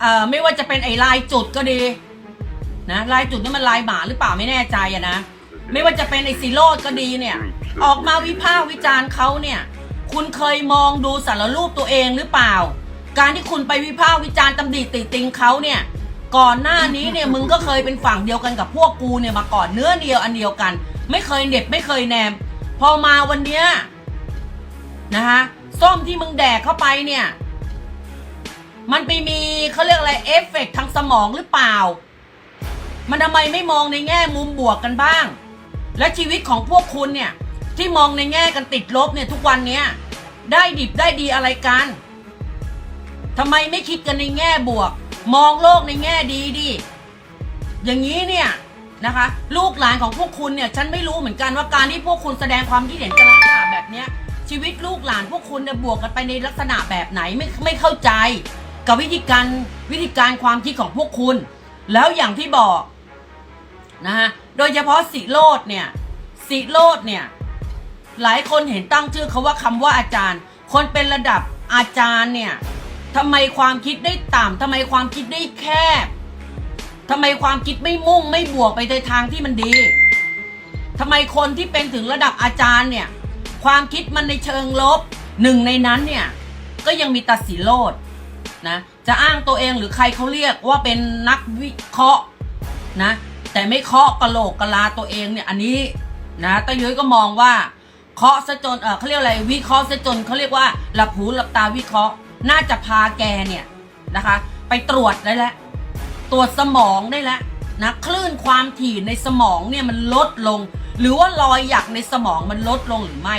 เอ่อไม่ว่าจะเป็นไอ้ลายจุดก็ดี นะลายจุดนี่มันลายหมาหรือเปล่าไม่แน่ใจอะนะไม่ว่าจะเป็นไอ้ซีโรดก็ดีเนี่ย ออกมาวิพากษ์วิจารณ์เขาเนี่ย คุณเคยมองดูสารรูปตัวเองหรือเปล่า การที่คุณไปวิพากษ์วิจารณ์ตำหนิติติงเขาเนี่ย ก่อนหน้านี้เนี่ยมึงก็เคยเป็นฝั่งเดียวกันกับพวกกูเนี่ยมาก่อนเนื้อเดียวอันเดียวกัน ไม่เคยเหน็บไม่เคยแนม พอมาวันเนี้ยนะฮะส้มที่มึงแดกเข้าไปเนี่ย มันไปมีเขาเรียกอะไรเอฟเฟกต์ทางสมองหรือเปล่า มันทำไมไม่มองในแง่มุมบวกกันบ้าง และชีวิตของพวกคุณเนี่ย ที่มองในแง่กันติดลบเนี่ยทุกวันเนี้ยได้ดิบได้ดีอะไรกันทำไมไม่คิดกันในแง่บวก มองโลกในแง่ดีดิอย่างนี้เนี่ยนะคะ ลูกหลานของพวกคุณเนี่ยฉันไม่รู้เหมือนกันว่าการที่พวกคุณแสดงความคิดเห็นกันลักษณะแบบเนี้ยชีวิตลูกหลานพวกคุณเนี่ยบวกกันไปในลักษณะแบบไหนไม่ไม่เข้าใจ กับวิธีการวิธีการความคิดของพวกคุณ แล้วอย่างที่บอกนะฮะโดยเฉพาะสิโรดเนี่ยสิโรดเนี่ยหลายคนเห็นตั้งชื่อเขาว่าคำว่าอาจารย์ คนเป็นระดับอาจารย์เนี่ยทำไมความคิดได้ต่ำทำไมความคิดได้แคบทำไมความคิดไม่มุ่งไม่บวกไปในทางที่มันดีทำไมคนที่เป็นถึงระดับอาจารย์เนี่ยความคิดมันในเชิงลบหนึ่งในนั้นเนี่ยก็ยังมีตัดสินโลด นะจะอ้างตัวเองหรือใครเขาเรียกว่าเป็นนักวิเคราะห์นะ แต่ไม่เคาะกะโหลกกะลาตัวเองเนี่ยอันนี้นะตายุ้ยก็มองว่าเคาะซะจนเออเขาเรียกอะไรวิเคราะห์ซะจนเขาเรียกว่าหลับหูหลับตาวิเคราะห์ น่าจะพาแกเนี่ยนะคะ ไปตรวจได้แล้วตรวจสมองได้แล้วนะคลื่นความถี่ในสมองเนี่ยมันลดลง หรือว่ารอยหยักในสมองมันลดลงหรือไม่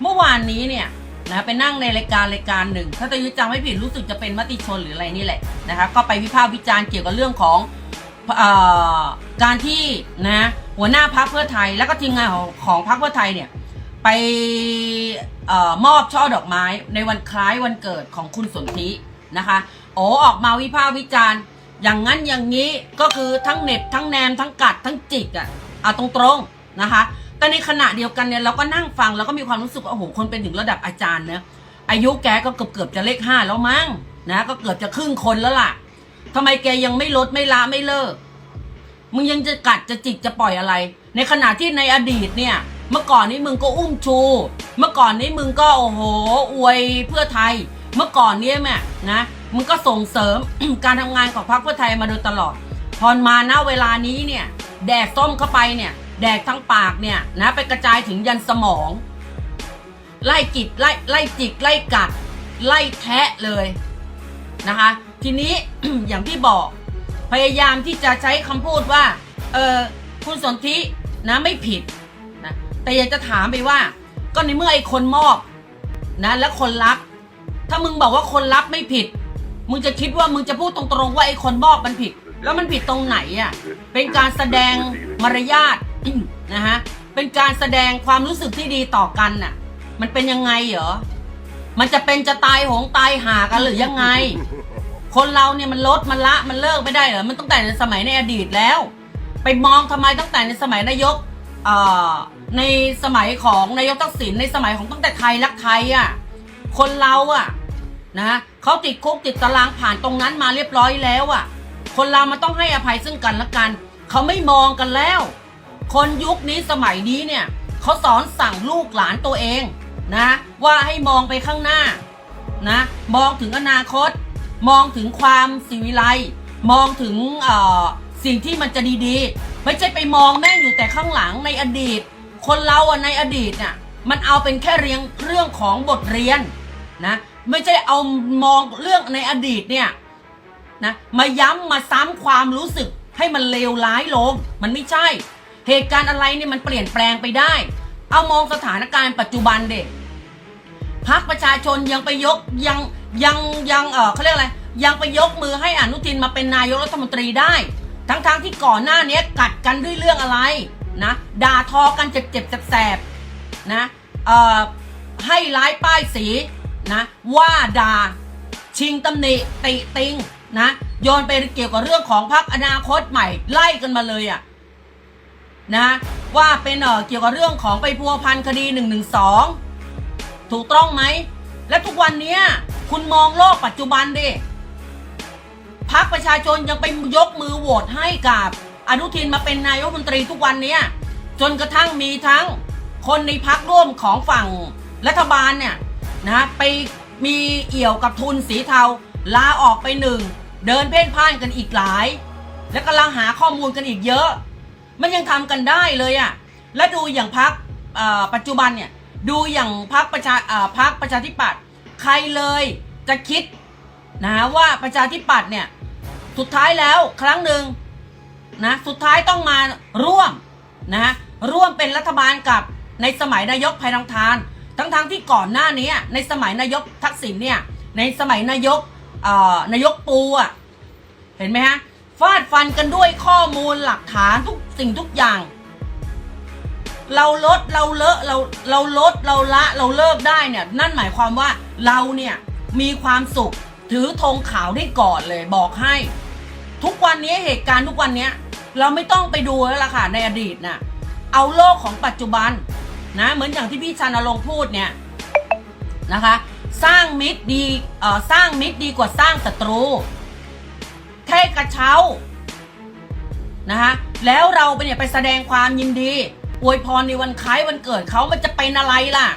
เมื่อวานนี้เนี่ย นะไปนั่งในรายการรายการหนึ่ง ถ้าตะยุจำไม่ผิดรู้สึกจะเป็นมติชนหรืออะไรนี่แหละนะคะก็ไปวิพากษ์วิจารณ์เกี่ยวกับเรื่องของเออการที่นะหัวหน้าพักเพื่อไทย แล้วก็ทีมงานของของพักเพื่อไทยเนี่ยไปเออมอบช่อดอกไม้ในวันคล้ายวันเกิดของคุณสนธินะคะโอ้ออกมาวิพากษ์วิจารณ์ อย่างนั้นอย่างนี้ก็คือทั้งเน็บทั้งแนมทั้งกัดทั้งจิกอะ่ะเอาตรงๆนะคะ แต่ในขณะเดียวกันเนี่ยเราก็นั่งฟังแล้วก็มีความรู้สึกว่าโอ้โหคนเป็นถึงระดับอาจารย์เนะอายุแกก็เกือบเกือบจะเลขห้าแล้วมั้งนะก็เกือบจะครึ่งคนแล้วล่ะทำไมแกยังไม่ลดไม่ละไม่เลิก มึงยังจะกัดจะจิกจะปล่อยอะไร ในขณะที่ในอดีตเนี่ย เมื่อก่อนนี้มึงก็อุ้มชู เมื่อก่อนนี้มึงก็โอ้โห อวยเพื่อไทย เมื่อก่อนนี้แม่นะมึงก็ส่งเสริมการทำงานของพรรคเพื่อไทยมาโดยตลอด พอมาณเวลานี้เนี่ย แดกส้มเข้าไปเนี่ย แดกทั้งปากเนี่ยนะไปกระจายถึงยันสมอง ไล่จิกไล่ไล่จิกไล่กัด ไล่แทะเลยนะคะ ทีนี้อย่างที่บอกพยายามที่จะใช้คำพูดว่าเออคุณสนธินะไม่ผิดนะแต่อยากจะถามไปว่า ก็ในเมื่อไอ้คนมอบนะและคนรับ ถ้ามึงบอกว่าคนรับไม่ผิด มึงจะคิดว่ามึงจะพูดตรงๆว่าไอ้คนมอบมันผิด แล้วมันผิดตรงไหนอะเป็นการแสดงมารยาท นะฮะเป็นการแสดงความรู้สึกที่ดีต่อกันน่ะ มันเป็นยังไงเหรอ มันจะเป็นจะตายหงตายหากันหรือยังไง คนเราเนี่ยมันลดมันละมันเลิกไม่ได้เหรอมันตั้งแต่ในสมัยในอดีตแล้ว ไปมองทำไมตั้งแต่ในสมัยนายกเอ่อในสมัยของนายกทักษิณในสมัยของตั้งแต่ไทยรักไทยอะคนเราอะนะเขาติดคุกติดตารางผ่านตรงนั้นมาเรียบร้อยแล้วอะ คนเรามันต้องให้อภัยซึ่งกันและกัน เขาไม่มองกันแล้ว คนยุคนี้สมัยนี้เนี่ยเขาสอนสั่งลูกหลานตัวเองนะว่าให้มองไปข้างหน้านะมองถึงอนาคต มองถึงความสิวิไลมองถึงเอ่อสิ่งที่มันจะดีๆ ไม่ใช่ไปมองแม่งอยู่แต่ข้างหลังในอดีต คนเราอะในอดีตน่ะมันเอาเป็นแค่เรียงเรื่องของบทเรียนนะไม่ใช่เอามองเรื่องในอดีตเนี่ยนะมาย้ำมาซ้ำความรู้สึกให้มันเลวร้ายลง มันไม่ใช่ เหตุการณ์อะไรเนี่ยมันเปลี่ยนแปลงไปได้ เอามองสถานการณ์ปัจจุบันเด็กพักประชาชนยังไปยกยังยังยังเออเขาเรียกอะไร ยังไปยกมือให้อนุทินมาเป็นนายกรัฐมนตรีได้ ทั้งๆทที่ก่อนหน้านี้กัดกันด้วยเรื่องอะไรนะด่าทอกันเจ็บๆแสบนะเอ่อให้ร้ายป้ายสีนะว่าด่าชิงตำหนิติติงนะโยนไปเกี่ยวกับเรื่องของพรรคอนาคตใหม่ไล่กันมาเลยอะ นะว่าเป็นเออเกี่ยวกับเรื่องของไปพัวพันคดี1นึถูกต้องไหม และทุกวันนี้คุณมองโลกปัจจุบันดิพักประชาชนยังไปยกมือโหวตให้กับ อนุทินมาเป็นนายกรัฐมนตรีทุกวันนี้จนกระทั่งมีทั้งคนในพักร่วมของฝั่งรัฐบาลเนี่ยนะไปมีเอี่ยวกับทุนสีเทาลาออกไปหนึ่ง เดินเพ่นพ่านกันอีกหลาย และกำลังหาข้อมูลกันอีกเยอะ มันยังทำกันได้เลยอะ่ะและดูอย่างพักปัจจุบันเนี่ยดูอย่างพักประชาพักประชาธิปัตย์ใครเลยจะคิดนะว่าประชาธิปัตย์เนี่ยสุดท้ายแล้วครั้งหนึ่งนะสุดท้ายต้องมาร่วมนะร่วมเป็นรัฐบาลกับในสมัยนายกไพรังทาน ทั้งๆทที่ก่อนหน้านี้ในสมัยนายกทักษิณเนี่ยในสมัยนายกนายกปูอะเห็นไหมฮะ ฟาดฟันกันด้วยข้อมูลหลักฐานทุกสิ่งทุกอย่าง เราลดเราเลอะเราเราลดเราละเราเลิกได้เนี่ย นั่นหมายความว่าเราเนี่ยมีความสุขถือธงขาวได้ก่อนเลยบอกให้ ทุกวันนี้เหตุการณ์ทุกวันนี้เราไม่ต้องไปดูแล้วล่ะค่ะในอดีตนะเอาโลกของปัจจุบันนะเหมือนอย่างที่พี่ชานรงพูดเนี่ยนะคะ สร้างมิตรดีเอ่อสร้างมิตรดีกว่าสร้างศัตรู แค่กระเช้านะคะแล้วเราไปเนี่ยไปแสดงความยินดีอวยพรในวันคล้ายวันเกิดเขามันจะเป็นอะไรล่ะ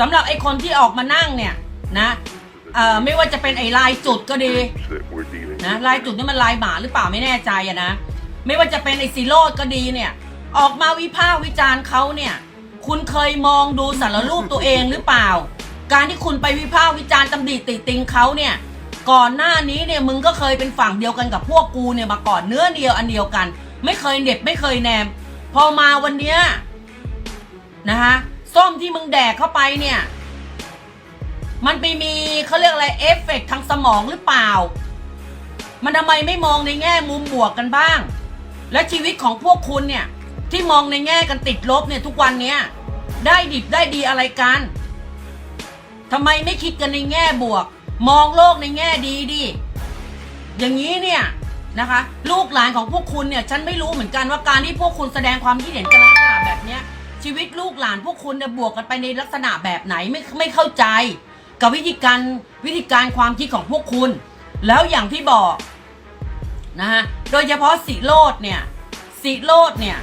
สำหรับไอ้คนที่ออกมานั่งเนี่ยนะเอ่อไม่ว่าจะเป็นไอ้ลายจุดก็ดีนะลายจุดนี่มันลายหมาหรือเปล่าไม่แน่ใจอะนะไม่ว่าจะเป็นไอซีโรดก็ดีเนี่ย ออกมาวิพากษ์วิจารณ์เขาเนี่ย คุณเคยมองดูสารรูปตัวเองหรือเปล่า การที่คุณไปวิพากษ์วิจารณ์ตำหนิติติงเขาเนี่ย ก่อนหน้านี้เนี่ยมึงก็เคยเป็นฝั่งเดียวกันกับพวกกูเนี่ยมาก่อนเนื้อเดียวอันเดียวกัน ไม่เคยเหน็บไม่เคยแนม พอมาวันเนี้ยนะฮะส้มที่มึงแดกเข้าไปเนี่ย มันไปมีเขาเรียกอะไรเอฟเฟกต์ทางสมองหรือเปล่า มันทำไมไม่มองในแง่มุมบวกกันบ้าง และชีวิตของพวกคุณเนี่ย ที่มองในแง่กันติดลบเนี่ยทุกวันเนี้ยได้ดิบได้ดีอะไรกันทำไมไม่คิดกันในแง่บวก มองโลกในแง่ดีดิอย่างนี้เนี่ยนะคะ ลูกหลานของพวกคุณเนี่ยฉันไม่รู้เหมือนกันว่าการที่พวกคุณแสดงความคิดเห็นกันลักษณะแบบเนี้ย ชีวิตลูกหลานพวกคุณเนี่ยบวกกันไปในลักษณะแบบไหนไม่ไม่เข้าใจ กับวิธีการวิธีการความคิดของพวกคุณ แล้วอย่างที่บอกนะฮะโดยเฉพาะสีโรดเนี่ยสีโรดเนี่ย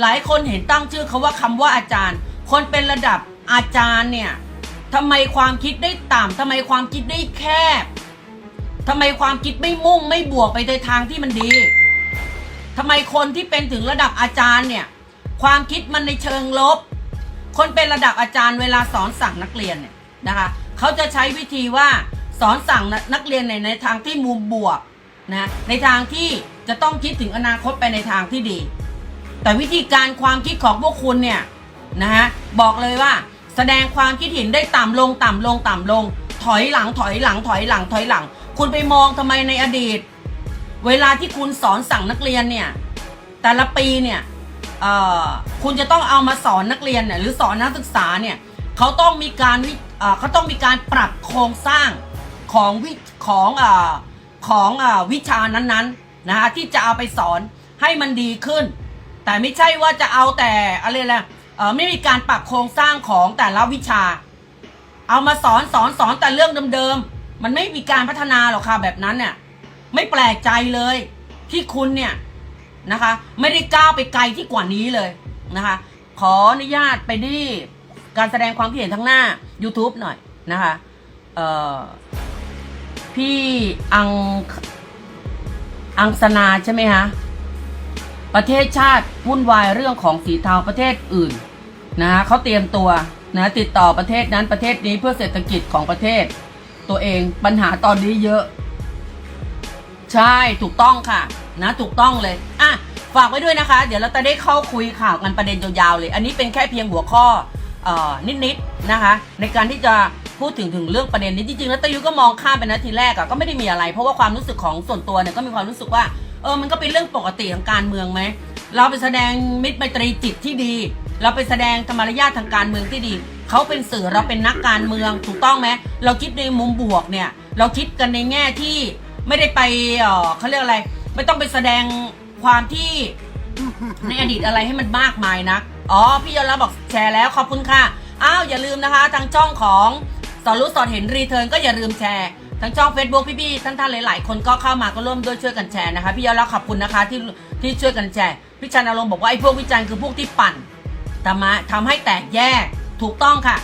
หลายคนเห็นตั้งชื่อเขาว่าคำว่าอาจารย์ คนเป็นระดับอาจารย์เนี่ย ทำไมความคิดได้ต่ำทำไมความคิดได้แคบทำไมความคิดไม่มุ่งไม่บวกไปในทางที่มันดีทำไมคนที่เป็นถึงระดับอาจารย์เนี่ย ความคิดมันในเชิงลบ คนเป็นระดับอาจารย์เวลาสอนสั่งนักเรียนเนี่ยนะคะเขาจะใช้วิธีว่าสอนสั่งนักเรียนในในทางที่มุมบวกนะในทางที่จะต้องคิดถึงอนาคตไปในทางที่ดี แต่วิธีการความคิดของพวกคุณเนี่ยนะฮะบอกเลยว่า แสดงความคิดเห็นได้ต่ำลงต่ำลงต่ำลง ถอยหลังถอยหลังถอยหลังถอยหลัง คุณไปมองทำไมในอดีต เวลาที่คุณสอนสั่งนักเรียนเนี่ย แต่ละปีเนี่ยคุณจะต้องเอามาสอนนักเรียนเนี่ยหรือสอนนักศึกษาเนี่ยเขาต้องมีการวิเขาต้องมีการปรับโครงสร้างของวิของอของอวิชานั้นๆนะฮะที่จะเอาไปสอนให้มันดีขึ้น แต่ไม่ใช่ว่าจะเอาแต่อะไรแหละ ไม่มีการปรับโครงสร้างของแต่ละวิชา เอามาสอนสอนสอนแต่เรื่องเดิมๆ มันไม่มีการพัฒนาหรอกค่ะแบบนั้นเนี่ยไม่แปลกใจเลยที่คุณเนี่ยนะคะ ไม่ได้ก้าวไปไกลที่กว่านี้เลยนะคะ ขออนุญาตไปที่การแสดงความคิดเห็นทั้งหน้า YouTube หน่อยนะคะเอ่อพี่อังอังสนาใช่ไหมคะ ประเทศชาติวุ่นวายเรื่องของสีเทาประเทศอื่นนะฮะเขาเตรียมตัวนะติดต่อประเทศนั้นประเทศนี้เพื่อเศรษฐกิจของประเทศ ตัวเองปัญหาตอนนี้เยอะ ใช่ถูกต้องค่ะ นะถูกต้องเลยอะฝากไว้ด้วยนะคะ เดี๋ยวเราจะได้เข้าคุยข่าวกันประเด็นยาวๆเลย อันนี้เป็นแค่เพียงหัวข้อเออนิดๆนะคะ ในการที่จะพูดถึงถึงเรื่องประเด็นนี้จริงๆแล้วตะยุก็มองข้ามไปนะทีแรกอะก็ไม่ได้มีอะไร เพราะว่าความรู้สึกของส่วนตัวเนี่ยก็มีความรู้สึกว่า เออมันก็เป็นเรื่องปกติของการเมืองไหมเราไปแสดงมิตรไมตรีจิตที่ดี เราไปแสดงธรรมารยาททางการเมืองที่ดีเขาเป็นสื่อเราเป็นนักการเมืองถูกต้องไหมเราคิดในมุมบวกเนี่ย เราคิดกันในแง่ที่ไม่ได้ไปเออเขาเรียกอะไร ไม่ต้องไปแสดงความที่ในอดีตอะไรให้มันมากมายนะอ๋อพี่ยอรับบอกแชร์แล้วขอบคุณค่ะอ้าวอย่าลืมนะคะ ทางช่องของสอนรู้สอนเห็นรีเทิร์นก็อย่าลืมแชร์ ทั้งช่อง Facebook พี่ๆท่านๆหลายๆ คนก็เข้ามาก็ร่วมด้วยช่วยกันแชร์นะคะ พี่ยอดรักขอบคุณนะคะที่ที่ช่วยกันแชร์พี่ชันอารมณ์บอกว่าไอ้พวกวิจารณ์คือพวกที่ปั่นทำมาทำให้แตกแยกถูกต้องค่ะ